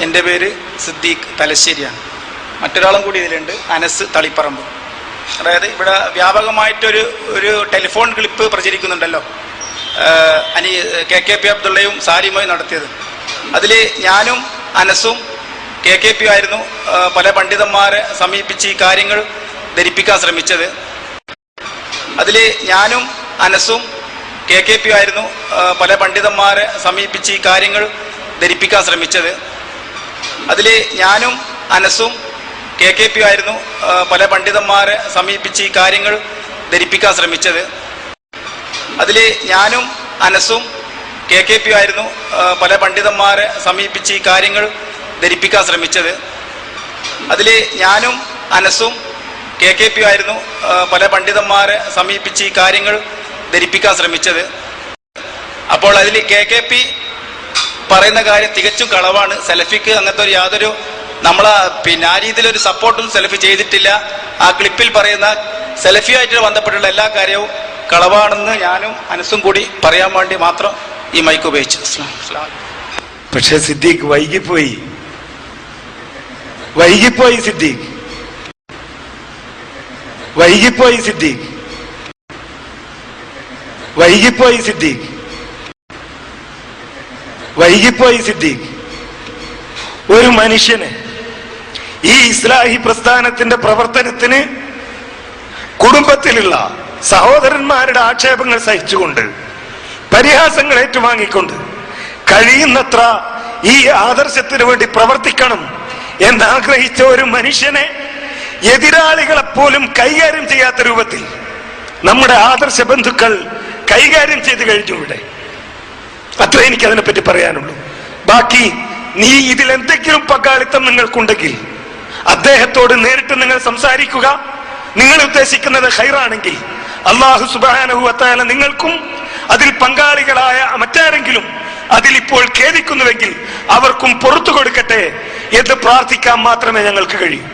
എന്റെ പേര് സിദ്ദീഖ് തലശ്ശേരിയാണ്. മറ്റൊരാളും കൂടി ഇതിലുണ്ട് അനസ് തളിപ്പറമ്പ്. അതായത് ഇവിടെ വ്യാപകമായിട്ടൊരു ഒരു ടെലിഫോൺ ക്ലിപ്പ് പ്രചരിക്കുന്നുണ്ടല്ലോ. അനി കെ കെ പി അബ്ദുള്ളയും സാരിയുമായി നടത്തിയത്. അതിൽ ഞാനും അനസും കെ കെ പി ആയിരുന്നു. പല പണ്ഡിതന്മാരെ സമീപിച്ച് ഈ കാര്യങ്ങൾ ധരിപ്പിക്കാൻ ശ്രമിച്ചത്. അതിൽ ഞാനും അനസും കെ കെ പി ആയിരുന്നു. പല പണ്ഡിതന്മാരെ സമീപിച്ച് ഈ കാര്യങ്ങൾ ധരിപ്പിക്കാൻ ശ്രമിച്ചത്. അതിൽ ഞാനും അനസും കെ കെ പി ആയിരുന്നു. പല പണ്ഡിതന്മാരെ സമീപിച്ച് ഈ കാര്യങ്ങൾ ധരിപ്പിക്കാൻ ശ്രമിച്ചത്. അതിൽ ഞാനും അനസും കെ കെ പി ആയിരുന്നു. പല പണ്ഡിതന്മാരെ സമീപിച്ച് ഈ കാര്യങ്ങൾ ധരിപ്പിക്കാൻ ശ്രമിച്ചത്. അതിൽ ഞാനും അനസും കെ കെ പി ആയിരുന്നു. പല പണ്ഡിതന്മാരെ സമീപിച്ച് ഈ കാര്യങ്ങൾ ധരിപ്പിക്കാൻ ശ്രമിച്ചത്. അപ്പോൾ അതിൽ കെ കെ പി പറയുന്ന കാര്യം തികച്ചും കളവാണ്. സെൽഫിക്ക് അങ്ങനത്തെ ഒരു യാതൊരു നമ്മൾ പിന്നെ ആ രീതിയിൽ ഒരു സപ്പോർട്ടും സെൽഫി ചെയ്തിട്ടില്ല. ആ ക്ലിപ്പിൽ പറയുന്ന സെൽഫിയായിട്ട് ബന്ധപ്പെട്ടുള്ള എല്ലാ കാര്യവും കളവാണെന്ന് ഞാനും അനസും കൂടി പറയാൻ വേണ്ടി മാത്രം ഈ മൈക്ക് ഉപയോഗിച്ചു. പക്ഷെ സിദ്ദീഖ് വൈകിപ്പോയി. വൈകിപ്പോയി സിദ്ദീഖ്. വൈകിപ്പോയി സിദ്ദീഖ്. വൈകിപ്പോയി സിദ്ദീഖ്. വൈകിപ്പോയി സിദ്ദീഖ്. ഒരു മനുഷ്യന് ഈ ഇസ്ലാഹി പ്രസ്ഥാനത്തിന്റെ പ്രവർത്തനത്തിന് കുടുംബത്തിലുള്ള സഹോദരന്മാരുടെ ആക്ഷേപങ്ങൾ സഹിച്ചുകൊണ്ട് പരിഹാസങ്ങൾ ഏറ്റുവാങ്ങിക്കൊണ്ട് കഴിയുന്നത്ര ഈ ആദർശത്തിന് വേണ്ടി പ്രവർത്തിക്കണം എന്നാഗ്രഹിച്ച ഒരു മനുഷ്യനെ എതിരാളികളെപ്പോലും കൈകാര്യം ചെയ്യാത്ത രൂപത്തിൽ നമ്മുടെ ആദർശ ബന്ധുക്കൾ കൈകാര്യം ചെയ്തു കഴിഞ്ഞു ഇവിടെ. അത്ര എനിക്ക് അതിനെപ്പറ്റി പറയാനുള്ളൂ. ബാക്കി നീ ഇതിൽ എന്തെങ്കിലും പങ്കാളിത്തം നിങ്ങൾക്കുണ്ടെങ്കിൽ അദ്ദേഹത്തോട് നേരിട്ട് നിങ്ങൾ സംസാരിക്കുക. നിങ്ങൾ ഉദ്ദേശിക്കുന്നത് ഹൈറാണെങ്കിൽ അള്ളാഹു സുബാനഹുവത്തായ നിങ്ങൾക്കും അതിൽ പങ്കാളികളായ മറ്റാരെങ്കിലും അതിൽ ഇപ്പോൾ ഖേദിക്കുന്നുവെങ്കിൽ അവർക്കും പുറത്തു കൊടുക്കട്ടെ എന്ന് പ്രാർത്ഥിക്കാൻ മാത്രമേ ഞങ്ങൾക്ക് കഴിയൂ.